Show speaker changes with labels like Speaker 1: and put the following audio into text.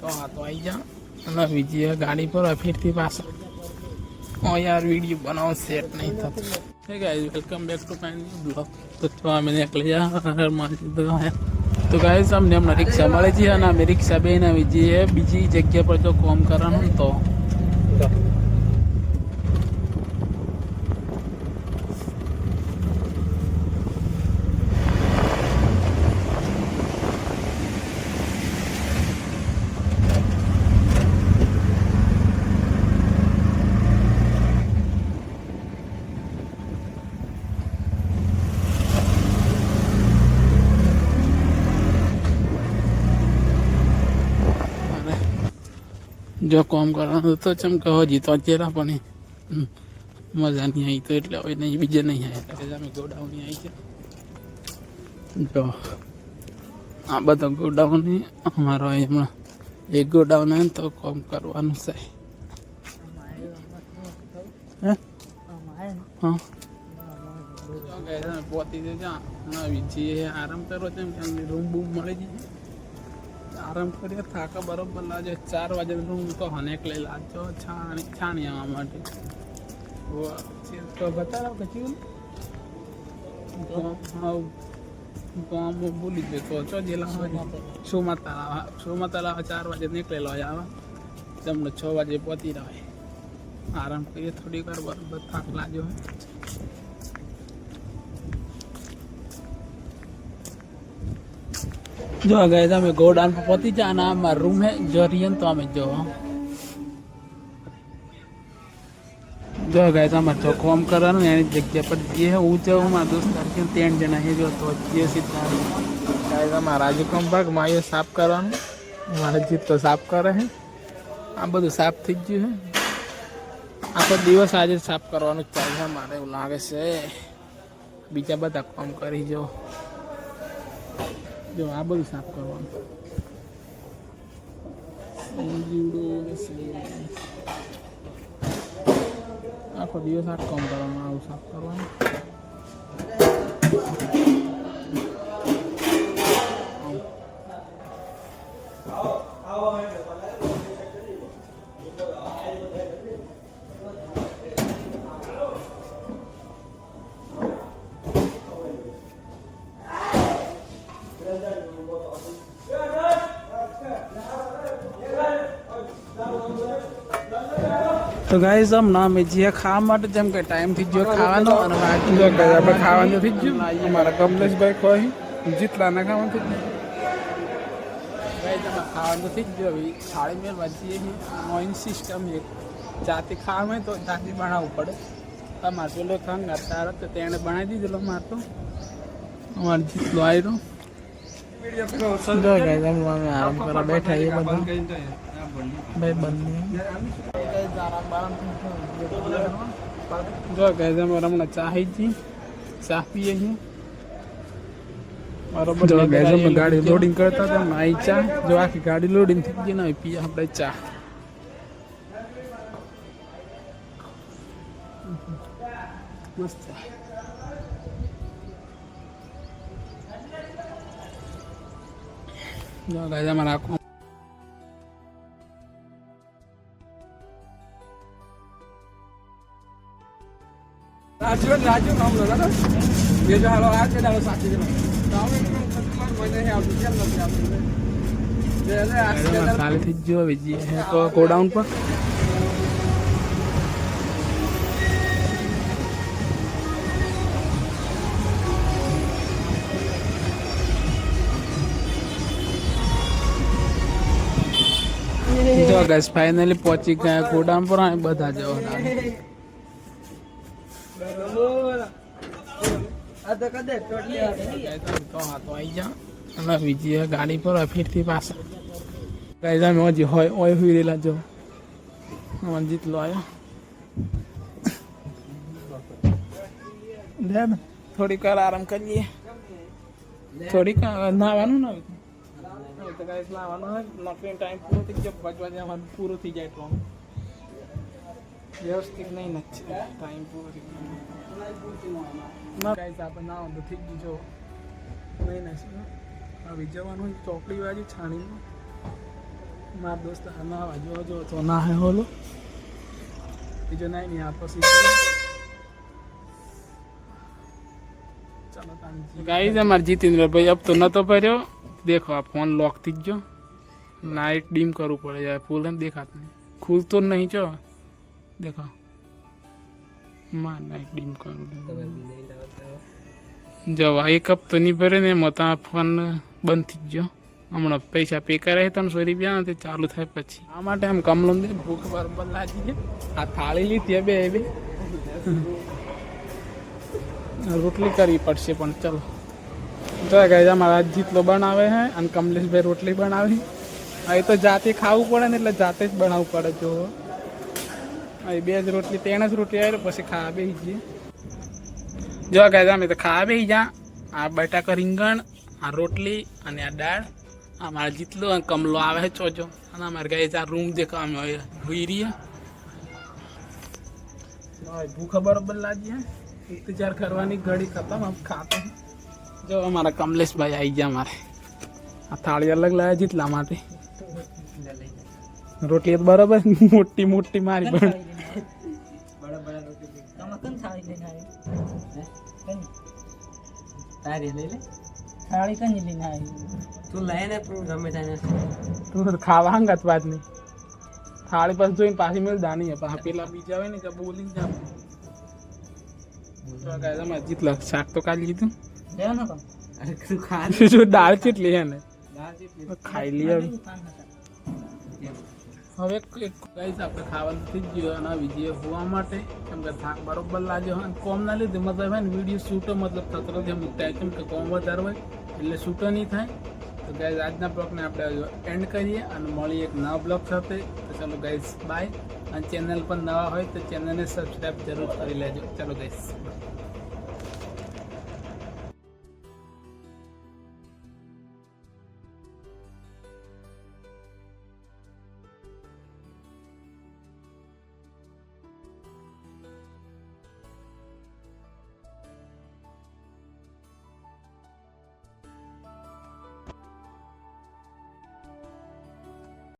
Speaker 1: તો હાથો આવી જા અને બીજી ગાડી પર ફેરથી પાછા ઓ યાર વીડિયો બનાવો સેટ નહીં થતો hey guys welcome back to my new blog તો તો અમે નીકળી જા મારી તો આયા તો ગાઈસ અમને હમણાં રિક્ષા મળે છે અને અમે રિક્ષા બેન આવી જઈએ બીજી જગ્યા પર જો કોમ કરવાનું ને તો અને જો કોમ કરવાનું તો ચમ કહો જીતો અત્યારે પણ મજા નહીં આવી તો એટલે હવે નહીં, બીજે નહીં આવે. એટલે અમે ગોડાઉન આવી છે જો, આ બધો ગોડાઉન, અમારો હમણાં એક ગોડાઉન આવે તો કોમ કરવાનું છે. હે? પહોંચી જજા વિજી આરામ કરો તેમ રૂમ બૂમ મળી જઈએ આરામ કરીએ, થાકા બરોબર લાગે. ચાર વાગે રૂમ તો હનેક લઈ લાજો છાણી છાણી આવવા માટે તો બતાવો કે હા. ગામ ભૂલી ગયો. તો ચો જેલા સોમા તળાવ સોમા તળાવ ચાર વાગે નીકળેલો હોય આવા. તમને છ વાગે પહોંચી રહે આરામ કરીએ થોડી વાર બરોબર થાક લાગ્યો હોય. જો ગए તમે ગોડાઉન પર પહોંચી જા અને આ મારો રૂમ હે જો રીએ ને તો અમે જો જો ગए તમારે તો કોમ કરવાનું એની જગ્યા પર જે હે હું જાઉં મારા દોસ્તાર કે ત્રણ જણા હે જો તો જે સીધા ગાય તમારા રાજુ કંપાક માયો સાફ કરવાનું મારા જીત તો સાફ કરે હે આ બધું સાફ થઈ ગયું હે આખો દિવસ આજે સાફ કરવાનું જ ચાલે છે મારે એવું લાગે છે બીજા બધા કામ કરી જો જો આ બધું સાફ કરવાનું. આખો દિવસ આ કામ કરવાનું આવું સાફ કરવાનું. તો ગાઈઝ આમ ના મેં જે ખાવા માટે જેમ કે ટાઈમ થઈ ગયો ખાવાનો અને આપણે ખાવાનું થઈ ગયું. અમારા કમલેશભાઈ કોઈ જીતલા ના ખાવાનું થઈ ગયું. અમે ખાવાનું થઈ ગયું. હવે થાળી મેળ વાંચીએ મોઈન સિસ્ટમ એક જાતે ખાવા હોય તો જાતે બનાવવું પડે. તમારે પેલો ખાંગ તારો તો તેણે બનાવી દીધેલો માર તો અમારે જીતલો આવ્યો અમે અમે બેઠા એ બધા. ભાઈ બંને જો ગાઈઝ અમે હમણાં ચા જી ચા પીએ છીએ બરોબર જો ગાઈઝ અમે ગાડી લોડિંગ કરતા હતા ને આઈ ચા જો આખી ગાડી લોડિંગ થઈ ગઈ ને હવે પીએ આપણે ચા મસ્ત જો ગાઈઝ અમારા આખું
Speaker 2: રાજુ ને રાજુ નામ લો દાદા એ જો હાલો આ છે દાડો સાચી છે નામ મને હે આવતું કેમ નથી આવતું જે એને આ છે દાડો
Speaker 1: ખાલી થઈ ગયો હવે જઈએ હે તો ગોડાઉન પર જો ગેસ ફાઇનલી પહોંચી ગયા ગોડાઉન પર અને બધા જવાના અને બીજી ગાડી પર ફીરથી પાછા. કઈ જામે હજી હોય ઓય હુઈ રહેલા જો મનજીત લો આવ્યો દેન થોડીક વાર આરામ કરીએ. થોડીક નાવાનું ને હવે? તો ગાઈસ લાવવાનું હોય ટાઈમ પૂરો થઈ ગયો પાંચ વાગે અમારું પૂરું થઈ જાય તો. વ્યવસ્થિત નહીં નથી ટાઈમ પૂરો ના ગાઈસ આપણે ના તો થઈ ગયું જો નહીં નથી હવે જવાનું ચોકડી બાજુ છાણીમાં મારા દોસ્ત ના બાજુ જો તો ના હે હોલો બીજો નહીં નહીં આ પછી ચાલો ગાઈસ અમારે જીતેન્દ્રભાઈ અબ તો નતો ભર્યો દેખો આ ફોન લોક થઈ જ ગયો લાઇટ ડીમ કરવું પડે યાર ફૂલ એમ દેખાતું નહીં ખુલતો જ નહીં છો દેખો માં લાઇટ ડીમ કરું જવા એક હપ્તો નહીં ભરે ને એમાં તો ફોન બંધ થઈ ગયો હમણાં પૈસા પે કરાય સો રૂપિયા તે ચાલુ થાય પછી આ માટે આમ કમલો દે ભૂખ બરોબર લાગી છે આ થાળી લીધી બે બે રોટલી કરવી પડશે પણ ચલો તો ગાય અમારા જીતલો બનાવે છે અને કમલેશભાઈ રોટલી બનાવે હવે તો જાતે ખાવું પડે ને એટલે જાતે જ બનાવવું પડે જો। હવે બે જ રોટલી, ત્રણ જ રોટલી આવી પછી ખાવા બે જઈએ જો ગાય અમે તો ખાવા બે જા. આ બટાકા રીંગણ, આ રોટલી અને આ દાળ. આ મારા જીતલો અને કમલો આવે છે ચોજો. અને અમારે ગાય આ રૂમ દેખો અમે હોય હોઈ રહીએ ભૂખ બરોબર લાગી હે? ઇંતજાર કરવાની ઘડી ખતમ, આમ ખાતો જો અમારા કમલેશભાઈ આવી ગયા મારે. આ થાળી અલગ લાવ્યા જીતલા માટે. રોટલી બરાબર મોટી મોટી મારી પણ.
Speaker 3: તારી લઈ લે થાળી લઈને આવી તું ગમે ત્યાં
Speaker 1: તું ખાવા હંગાત વાત નહીં. થાળી પાસે જોઈને પાછી મેળ દાની હે. પણ પેલા બીજા હોય ને કે બોલીને જા તો કાંઈ તમે જીતલા. શાક તો કાઢી લીધું.
Speaker 3: ને અરે તું ખા.
Speaker 1: દાળ ચીટ હે ને? ખાઈ લઈએ હવે. એક ગાઈસ આપણે ખાવાનું થઈ ગયું અને વિજય હોવા માટે. કેમ કે થાક બરોબર લાગ્યો અને કોમના લીધે મતલબ હે ને વીડિયો શૂટો મતલબ થતો નથી. મૂકતા કેમ કે કોમ વધારે હોય, એટલે શૂટો નહીં થાય. તો ગાઈઝ આજના બ્લોગને આપણે એન્ડ કરીએ અને મળીએ એક નવા બ્લોગ સાથે. તો ચાલો ગાઈઝ બાય અને ચેનલ પર નવા હોય તો ચેનલને સબસ્ક્રાઈબ જરૂર કરી લેજો. ચાલો ગાઈઝ